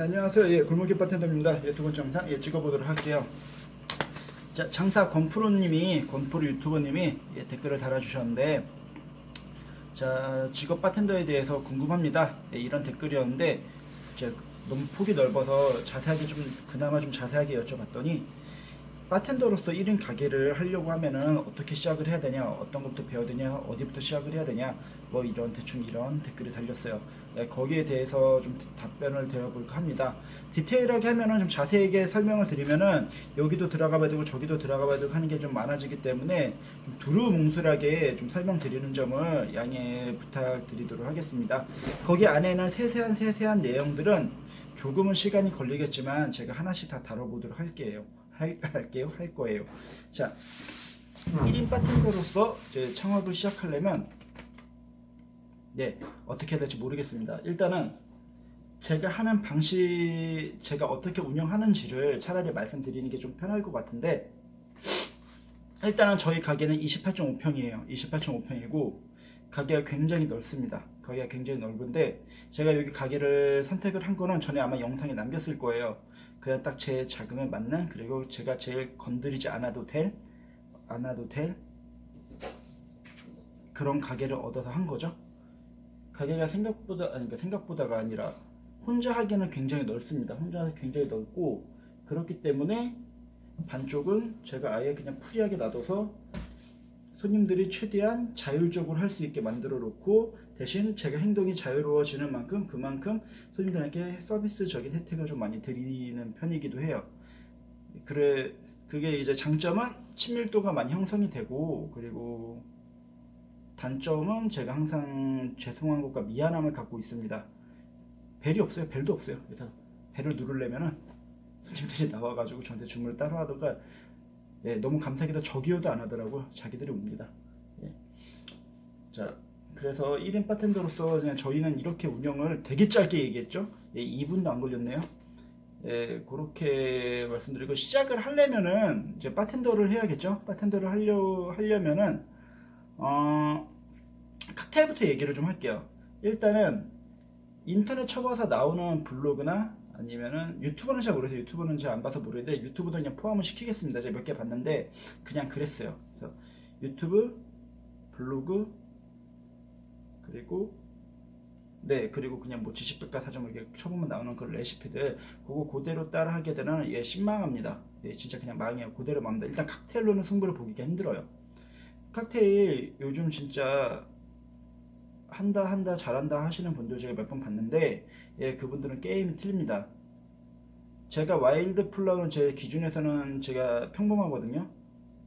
안녕하세요. 예, 골목길 바텐더입니다. 예, 두 번째 영상 예, 찍어보도록 할게요. 자, 장사 권프로님이 권프로 유튜버님이 예, 댓글을 달아주셨는데, 자 직업 바텐더에 대해서 궁금합니다. 예, 이런 댓글이었는데, 제가 너무 폭이 넓어서 자세하게 좀 그나마 좀 자세하게 여쭤봤더니, 바텐더로서 1인 가게를 하려고 하면은 어떻게 시작을 해야 되냐, 어떤 것부터 배워야 되냐, 어디부터 시작을 해야 되냐, 뭐 이런 대충 이런 댓글이 달렸어요. 네, 거기에 대해서 좀 답변을 드려볼까 합니다. 디테일하게 하면은 좀 자세하게 설명을 드리면은 여기도 들어가 봐야 되고 저기도 들어가 봐야 되고 하는 게 좀 많아지기 때문에 좀 두루뭉술하게 좀 설명드리는 점을 양해 부탁드리도록 하겠습니다. 거기 안에는 세세한 세세한 내용들은 조금은 시간이 걸리겠지만 제가 하나씩 다 다뤄보도록 할게요. 할, 할게요. 할 거예요. 자, 1인 바텐더로서 이제 창업을 시작하려면 네, 어떻게 해야 될지 모르겠습니다. 일단은 제가 하는 방식, 제가 어떻게 운영하는지를 차라리 말씀드리는 게 좀 편할 것 같은데, 일단은 저희 가게는 28.5평이에요. 28.5평이고, 가게가 굉장히 넓습니다. 가게가 굉장히 넓은데, 제가 여기 가게를 선택을 한 거는 전에 아마 영상에 남겼을 거예요. 그냥 딱 제 자금에 맞는, 그리고 제가 제일 건드리지 않아도 될, 않아도 될, 그런 가게를 얻어서 한 거죠. 가게가 생각보다 아니 그러니까 생각보다가 아니라 혼자 하기에는 굉장히 넓습니다. 혼자 하기 굉장히 넓고 그렇기 때문에 반쪽은 제가 아예 그냥 프리하게 놔둬서 손님들이 최대한 자율적으로 할 수 있게 만들어 놓고 대신 제가 행동이 자유로워지는 만큼 그만큼 손님들에게 서비스적인 혜택을 좀 많이 드리는 편이기도 해요. 그래 그게 이제 장점은 친밀도가 많이 형성이 되고 그리고 단점은 제가 항상 죄송한 것과 미안함을 갖고 있습니다. 벨이 없어요. 벨도 없어요. 그래서 벨을 누르려면은 손님들이 나와가지고 저한테 주문을 따로 하다가 예, 너무 감사하게도 저기요도 안 하더라고요. 자기들이 옵니다. 예. 자, 그래서 1인 바텐더로서 그냥 저희는 이렇게 운영을 되게 짧게 얘기했죠. 예, 2분도 안 걸렸네요. 예, 그렇게 말씀드리고 시작을 하려면은 이제 바텐더를 해야겠죠. 바텐더를 하려 하려면은 어, 칵테일부터 얘기를 좀 할게요. 일단은 인터넷 쳐봐서 나오는 블로그나 아니면은 유튜버는 잘 모르겠어요. 유튜버는 잘 안 봐서 모르는데 유튜브도 그냥 포함을 시키겠습니다. 제가 몇 개 봤는데 그냥 그랬어요. 그래서 유튜브, 블로그 그리고 네 그리고 그냥 뭐 지식백과 사전 이렇게 쳐보면 나오는 그 레시피들 그거 그대로 따라 하게 되면 예 신망합니다. 예 진짜 그냥 망해요. 그대로 맙니다. 일단 칵테일로는 승부를 보기가 힘들어요. 칵테일 요즘 진짜 한다 한다 잘한다 하시는 분들 제가 몇 번 봤는데 예 그분들은 게임이 틀립니다. 제가 와일드 플러는 제 기준에서는 제가 평범하거든요.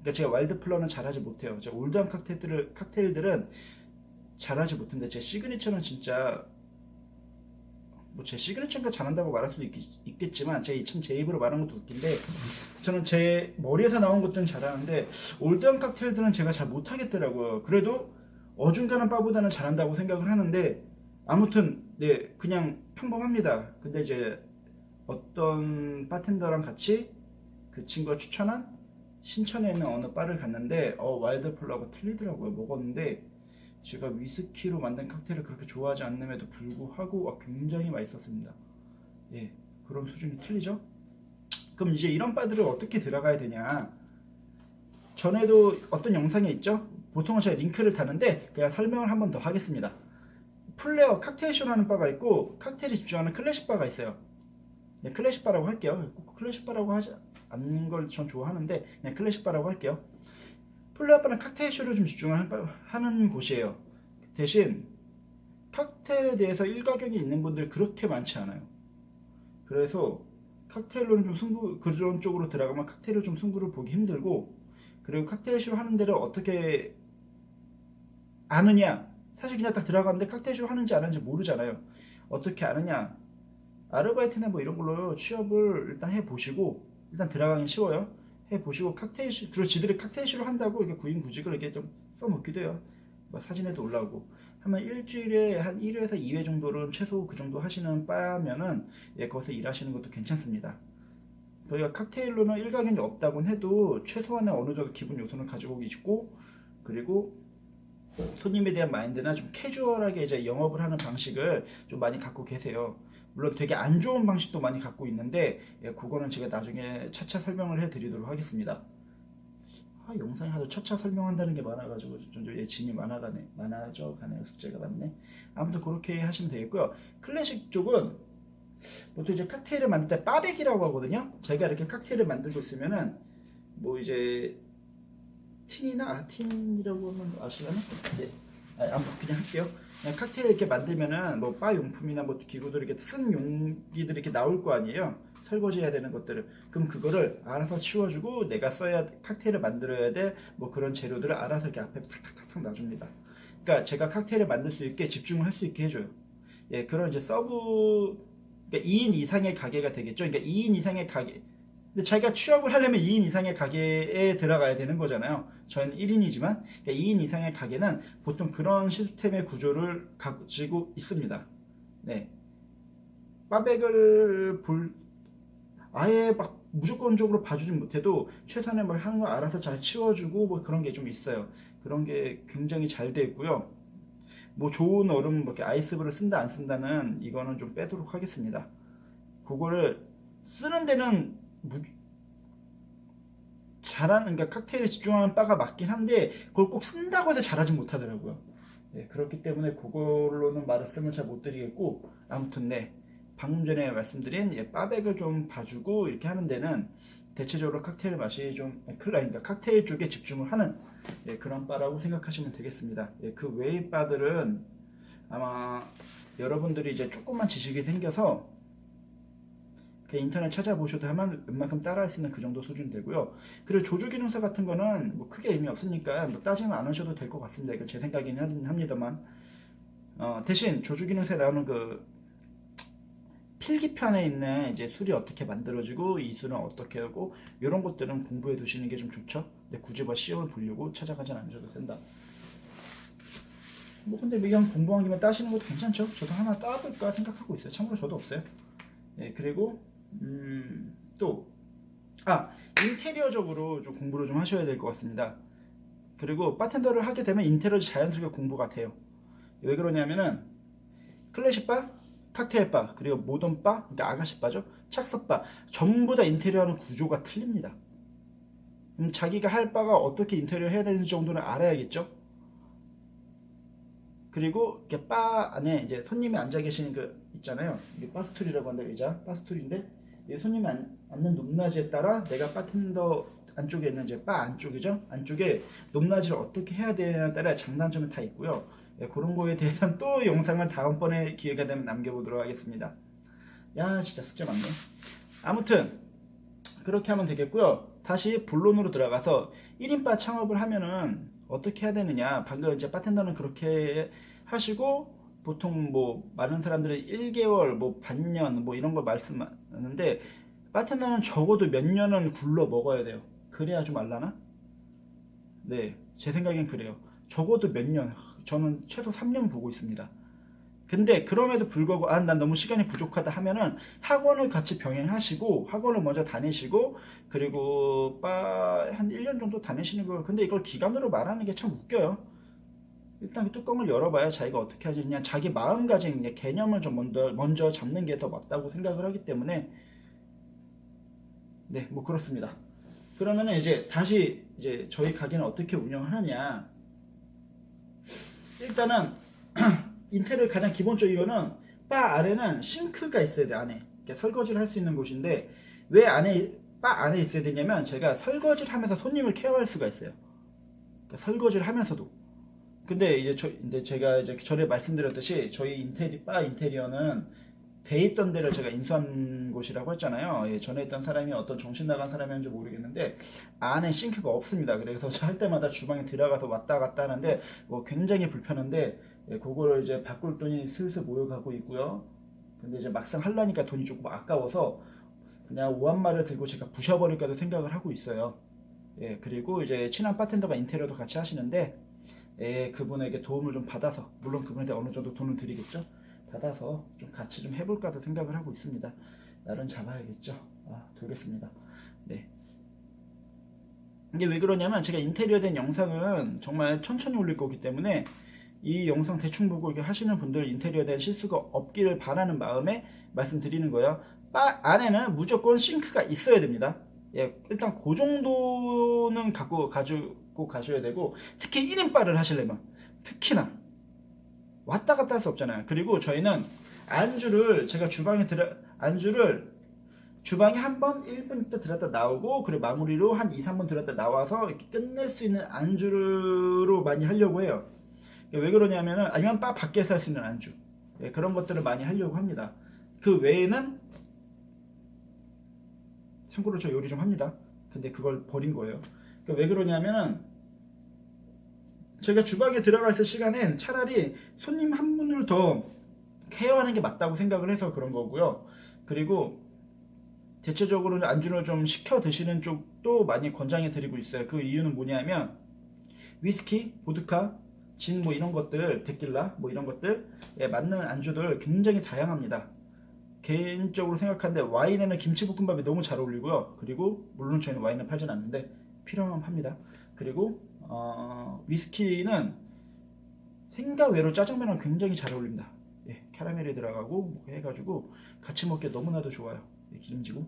그러니까 제가 와일드 플러는 잘하지 못해요. 제가 올드한 칵테일들을 칵테일들은 잘하지 못했는데 제 시그니처는 진짜 뭐 제 시그니처가 잘한다고 말할 수도 있, 겠지만 제가 참제 입으로 말하는 것도 웃긴데 저는 제 머리에서 나온 것들은 잘하는데 올드한 칵테일들은 제가 잘 못하겠더라고요. 그래도 어중간한 바보다는 잘한다고 생각을 하는데 아무튼 네 그냥 평범합니다. 근데 이제 어떤 바텐더랑 같이 그 친구가 추천한 신천에 있는 어느 바를 갔는데 어 와일드 플러가 틀리더라고요. 먹었는데 제가 위스키로 만든 칵테일을 그렇게 좋아하지 않음에도 불구하고 와, 굉장히 맛있었습니다. 예, 그런 수준이 틀리죠? 그럼 이제 이런 바들을 어떻게 들어가야 되냐? 전에도 어떤 영상에 있죠? 보통은 제가 링크를 다는데 그냥 설명을 한 번 더 하겠습니다. 플레어 칵테일쇼라는 바가 있고 칵테일에 집중하는 클래식 바가 있어요. 네, 클래식 바라고 할게요. 꼭 클래식 바라고 하지 않는 걸 전 좋아하는데 그냥 클래식 바라고 할게요. 플레어 바는 칵테일 쇼를 좀 바- 하는 곳이에요. 대신 칵테일에 대해서 일가견이 있는 분들 그렇게 많지 않아요. 그래서 칵테일로는 좀 승부 그런 쪽으로 들어가면 칵테일로 좀 승부를 보기 힘들고 그리고 칵테일 쇼 하는 데를 어떻게 아느냐. 사실 그냥 딱 들어갔는데 칵테일 쇼 하는지 안 하는지 모르잖아요. 어떻게 아느냐. 아르바이트나 뭐 이런 걸로 취업을 일단 해 보시고 일단 들어가긴 쉬워요 해 보시고 칵테일쇼 그리고 지들이 칵테일쇼를 한다고 이게 구인구직을 이렇게 좀 써놓기도 해요 뭐 사진에도 올라오고 하면 일주일에 한 1회에서 2회 정도는 최소 그 정도 하시는 바면은 예, 거기서 일하시는 것도 괜찮습니다. 저희가 칵테일로는 일가견이 없다곤 해도 최소한의 어느 정도 기본 요소는 가지고 계시고 그리고 손님에 대한 마인드나 좀 캐주얼하게 이제 영업을 하는 방식을 좀 많이 갖고 계세요. 물론 되게 안 좋은 방식도 많이 갖고 있는데 예, 그거는 제가 나중에 차차 설명을 해드리도록 하겠습니다. 아, 영상이 하도 차차 설명한다는 게 많아가지고 좀 예, 짐이 많아가네 많아져 가네요 숙제가 많네. 아무튼 그렇게 하시면 되겠고요. 클래식 쪽은 보통 이제 칵테일을 만들 때 빠백이라고 하거든요. 제가 이렇게 칵테일을 만들고 있으면은 뭐 이제 틴이나 아, 틴이라고 하면 아시려나? 네. 아, 아무 그냥 할게요. 그냥 칵테일 이렇게 만들면은 뭐 바 용품이나 뭐 기구들 이렇게 쓴 용기들이 이렇게 나올 거 아니에요. 설거지 해야 되는 것들을 그럼 그거를 알아서 치워주고 내가 써야 칵테일을 만들어야 될뭐 그런 재료들을 알아서 이렇게 앞에 탁탁탁탁 놔줍니다. 그러니까 제가 칵테일을 만들 수 있게 집중을 할 수 있게 해줘요. 예, 그런 이제 서브 그러니까 2인 이상의 가게가 되겠죠. 그러니까 2인 이상의 가게. 근데 자기가 취업을 하려면 2인 이상의 가게에 들어가야 되는 거잖아요. 저는 1인이지만 그러니까 2인 이상의 가게는 보통 그런 시스템의 구조를 가지고 있습니다. 네. 빠백을 볼 아예 막 무조건적으로 봐주지 못해도 최선의 막 하는 거 알아서 잘 치워주고 뭐 그런 게 좀 있어요. 그런 게 굉장히 잘돼 있고요. 뭐 좋은 얼음 뭐 이렇게 아이스브를 쓴다 안 쓴다는 이거는 좀 빼도록 하겠습니다. 그거를 쓰는 데는 무... 잘하는 그러니까 칵테일에 집중하는 바가 맞긴 한데 그걸 꼭 쓴다고 해서 잘하지 못하더라고요. 네, 그렇기 때문에 그걸로는 말씀을 잘 못 드리겠고 아무튼 네 방금 전에 말씀드린 예, 바백을 좀 봐주고 이렇게 하는 데는 대체적으로 칵테일 맛이 좀 클라니까 칵테일 쪽에 집중을 하는 예, 그런 바라고 생각하시면 되겠습니다. 예, 그 외의 바들은 아마 여러분들이 이제 조금만 지식이 생겨서 그 인터넷 찾아보셔도 하면 웬만큼 따라할 수 있는 그 정도 수준 되고요. 그리고 조주 기능사 같은 거는 뭐 크게 의미 없으니까 뭐 따지면 안 하셔도 될 것 같습니다. 이거 제 생각이긴 합니다만 어, 대신 조주 기능사에 나오는 그 필기편에 있는 이제 술이 어떻게 만들어지고 이 술은 어떻게 하고 이런 것들은 공부해 두시는 게 좀 좋죠. 근데 굳이 뭐 시험을 보려고 찾아가진 않으셔도 된다. 뭐 근데 그냥 공부한 김에 따시는 것도 괜찮죠. 저도 하나 따볼까 생각하고 있어요. 참고로 저도 없어요. 예, 그리고 음, 또 아, 인테리어적으로 좀 공부를 좀 하셔야 될 것 같습니다. 그리고 바텐더를 하게 되면 인테리어 자연스럽게 공부가 돼요. 왜 그러냐면은 클래식 바, 칵테일 바, 그리고 모던 바, 그러니까 아가씨 바죠. 착석 바 전부 다 인테리어하는 구조가 틀립니다. 음, 자기가 할 바가 어떻게 인테리어 해야 되는지 정도는 알아야겠죠. 그리고 이렇게 바 안에 이제 손님이 앉아 계시는 그 있잖아요. 이게 바스툴이라고 한다 의자 바스툴인데 이 손님이 앉, 앉는 높낮이에 따라 내가 바텐더 안쪽에 있는 이제 바 안쪽이죠. 안쪽에 높낮이를 어떻게 해야 되냐에 따라 장단점이 다 있고요. 예, 그런 거에 대해서는 또 영상을 다음번에 기회가 되면 남겨보도록 하겠습니다. 야 진짜 숙제 많네. 아무튼 그렇게 하면 되겠고요. 다시 본론으로 들어가서 1인 바 창업을 하면은 어떻게 해야 되느냐. 방금 이제 바텐더는 그렇게 하시고 보통 뭐 많은 사람들은 1개월, 뭐 반년, 뭐 이런 걸 말씀하는데 바텐더는 적어도 몇 년은 굴러 먹어야 돼요. 그래야 좀 알라나? 네, 제 생각엔 그래요. 적어도 몇 년, 저는 최소 3년 보고 있습니다. 근데 그럼에도 불구하고 아, 난 너무 시간이 부족하다 하면은 학원을 같이 병행하시고 학원을 먼저 다니시고 그리고 바한 1년 정도 다니시는 거예요. 근데 이걸 기간으로 말하는 게 참 웃겨요. 일단 그 뚜껑을 열어봐야 자기가 어떻게 하지 그냥 자기 마음가짐 개념을 좀 먼저 먼저 잡는 게 더 맞다고 생각을 하기 때문에. 네 뭐 그렇습니다. 그러면은 이제 다시 이제 저희 가게는 어떻게 운영을 하냐. 일단은 인테리어 가장 기본적인 거는 바 아래는 싱크가 있어야 돼 안에. 이렇게 설거지를 할 수 있는 곳인데 왜 안에 바 안에 있어야 되냐면 제가 설거지를 하면서 손님을 케어할 수가 있어요. 그러니까 설거지를 하면서도 근데 이제 저 근데 제가 이제 전에 말씀드렸듯이 저희 인테리 바 인테리어는 돼 있던 데를 제가 인수한 곳이라고 했잖아요. 예, 전에 있던 사람이 어떤 정신 나간 사람이었는지 모르겠는데 안에 싱크가 없습니다. 그래서 저할 때마다 주방에 들어가서 왔다 갔다 하는데 뭐 굉장히 불편한데 예, 그거를 이제 바꿀 돈이 슬슬 모여가고 있고요. 근데 이제 막상 하려니까 돈이 조금 아까워서 그냥 오한마를 들고 제가 부셔버릴까도 생각을 하고 있어요. 예, 그리고 이제 친한 바텐더가 인테리어도 같이 하시는데 예, 그분에게 도움을 좀 받아서 물론 그분한테 어느 정도 돈을 드리겠죠. 받아서 좀 같이 좀 해볼까도 생각을 하고 있습니다. 날은 잡아야겠죠. 아, 되겠습니다. 네. 이게 왜 그러냐면 제가 인테리어 된 영상은 정말 천천히 올릴 거기 때문에 이 영상 대충 보고 이렇게 하시는 분들 인테리어에 대한 실수가 없기를 바라는 마음에 말씀드리는 거예요. 바 안에는 무조건 싱크가 있어야 됩니다. 예, 일단 그 정도는 갖고 가지고 가셔야 되고 특히 1인 바를 하시려면 특히나 왔다 갔다 할 수 없잖아요. 그리고 저희는 안주를 제가 주방에 들어 안주를 주방에 한 번 1분 있다 들었다 나오고 그리고 마무리로 한 2, 3분 들었다 나와서 이렇게 끝낼 수 있는 안주로 많이 하려고 해요. 왜 그러냐면은 아니면 바 밖에서 할 수 있는 안주 예, 그런 것들을 많이 하려고 합니다. 그 외에는 참고로 저 요리 좀 합니다. 근데 그걸 버린 거예요. 그러니까 왜 그러냐면은 제가 주방에 들어가 있을 시간엔 차라리 손님 한 분을 더 케어하는 게 맞다고 생각을 해서 그런 거고요. 그리고 대체적으로 안주를 좀 시켜 드시는 쪽도 많이 권장해 드리고 있어요. 그 이유는 뭐냐면 위스키, 보드카, 진 뭐 이런 것들, 데킬라 뭐 이런 것들 에 맞는 안주들 굉장히 다양합니다. 개인적으로 생각하는데 와인에는 김치볶음밥이 너무 잘 어울리고요. 그리고 물론 저희는 와인을 팔진 않는데 필요하면 팝니다. 그리고 어, 위스키는 생각 외로 짜장면랑 굉장히 잘 어울립니다. 예, 캐러멜이 들어가고 뭐 해가지고 같이 먹기 너무나도 좋아요. 예, 기름지고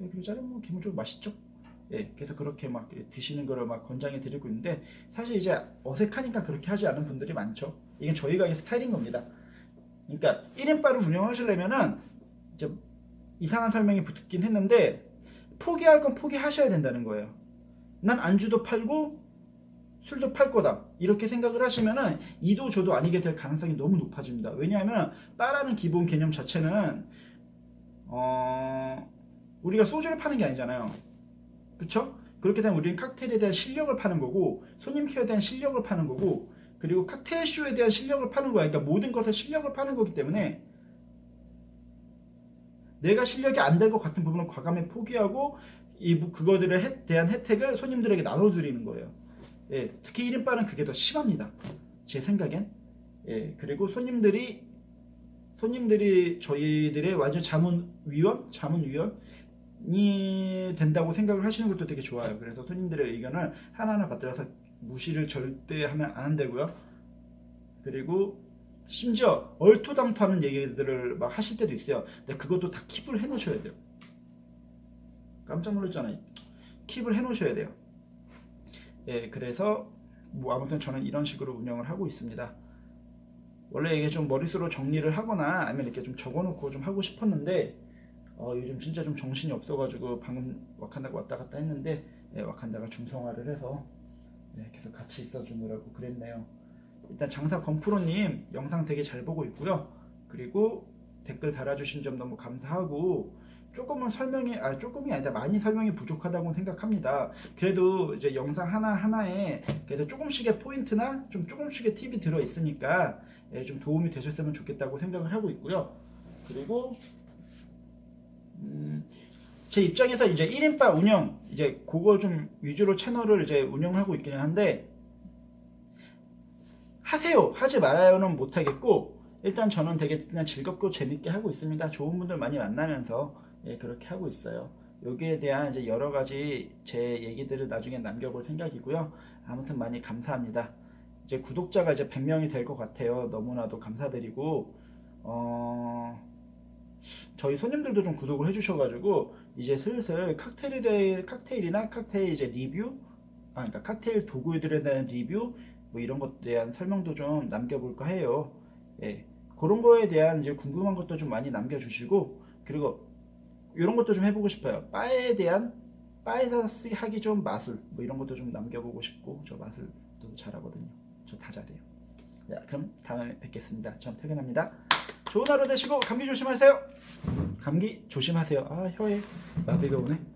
예, 그리고 짜장면 기본적으로 맛있죠. 예, 그래서 그렇게 막 드시는 거를 막 권장해 드리고 있는데 사실 이제 어색하니까 그렇게 하지 않은 분들이 많죠. 이게 저희 가게 스타일인 겁니다. 그러니까 1인 바를 운영하시려면은 이제 이상한 설명이 붙긴 했는데 포기할 건 포기하셔야 된다는 거예요. 난 안주도 팔고 술도 팔 거다 이렇게 생각을 하시면은 이도 저도 아니게 될 가능성이 너무 높아집니다. 왜냐하면 바라는 기본 개념 자체는 어 우리가 소주를 파는 게 아니잖아요. 그쵸? 그렇게 되면 우리는 칵테일에 대한 실력을 파는 거고 손님 케어에 대한 실력을 파는 거고 그리고 칵테일 쇼에 대한 실력을 파는 거야. 그러니까 모든 것을 실력을 파는 거기 때문에 내가 실력이 안 될 것 같은 부분은 과감히 포기하고 이 그거들에 해- 대한 혜택을 손님들에게 나눠드리는 거예요. 예, 특히 1인 바는 그게 더 심합니다. 제 생각엔. 예, 그리고 손님들이 손님들이 저희들의 완전 자문 위원, 자문 위원이 된다고 생각을 하시는 것도 되게 좋아요. 그래서 손님들의 의견을 하나하나 받들어서 무시를 절대 하면 안 되고요. 그리고 심지어 얼토당토하는 얘기들을 막 하실 때도 있어요. 근데 그것도 다 킵을 해놓으셔야 돼요. 깜짝 놀랐잖아요. 킵을 해놓으셔야 돼요. 예, 그래서 뭐 아무튼 저는 이런 식으로 운영을 하고 있습니다. 원래 이게 좀 머릿속으로 정리를 하거나 아니면 이렇게 좀 적어놓고 좀 하고 싶었는데 어, 요즘 진짜 좀 정신이 없어가지고 방금 와칸다가 왔다 갔다 했는데 예, 와칸다가 중성화를 해서 네, 계속 같이 있어주느라고 그랬네요. 일단 장사 건프로님 영상 되게 잘 보고 있고요. 그리고 댓글 달아주신 점 너무 감사하고 조금은 설명이 아 조금이 아니라 많이 설명이 부족하다고 생각합니다. 그래도 이제 영상 하나 하나에 그래도 조금씩의 포인트나 좀 조금씩의 팁이 들어 있으니까 예, 좀 도움이 되셨으면 좋겠다고 생각을 하고 있고요. 그리고 음, 제 입장에서 이제 1인바 운영 이제 그거 좀 위주로 채널을 이제 운영하고 있기는 한데 하세요 하지 말아요는 못하겠고 일단 저는 되게 그냥 즐겁고 재밌게 하고 있습니다. 좋은 분들 많이 만나면서 예, 그렇게 하고 있어요. 여기에 대한 이제 여러 가지 제 얘기들을 나중에 남겨볼 생각이고요. 아무튼 많이 감사합니다. 이제 구독자가 이제 100명이 될 것 같아요. 너무나도 감사드리고 어 저희 손님들도 좀 구독을 해주셔가지고 이제 슬슬 칵테일에 대해 칵테일이나 칵테일 이제 리뷰? 아 그러니까 칵테일 도구들에 대한 리뷰 뭐 이런 것에 대한 설명도 좀 남겨볼까 해요. 예. 그런 거에 대한 이제 궁금한 것도 좀 많이 남겨주시고 그리고 이런 것도 좀 해보고 싶어요. 바에 대한 바에서 쓰- 하기 좋은 마술 뭐 이런 것도 좀 남겨보고 싶고 저 마술도 잘하거든요. 저 다 잘해요. 자, 그럼 다음에 뵙겠습니다. 전 퇴근합니다. 좋은 하루 되시고 감기 조심하세요. 감기 조심하세요. 아 혀에 마비가 오네.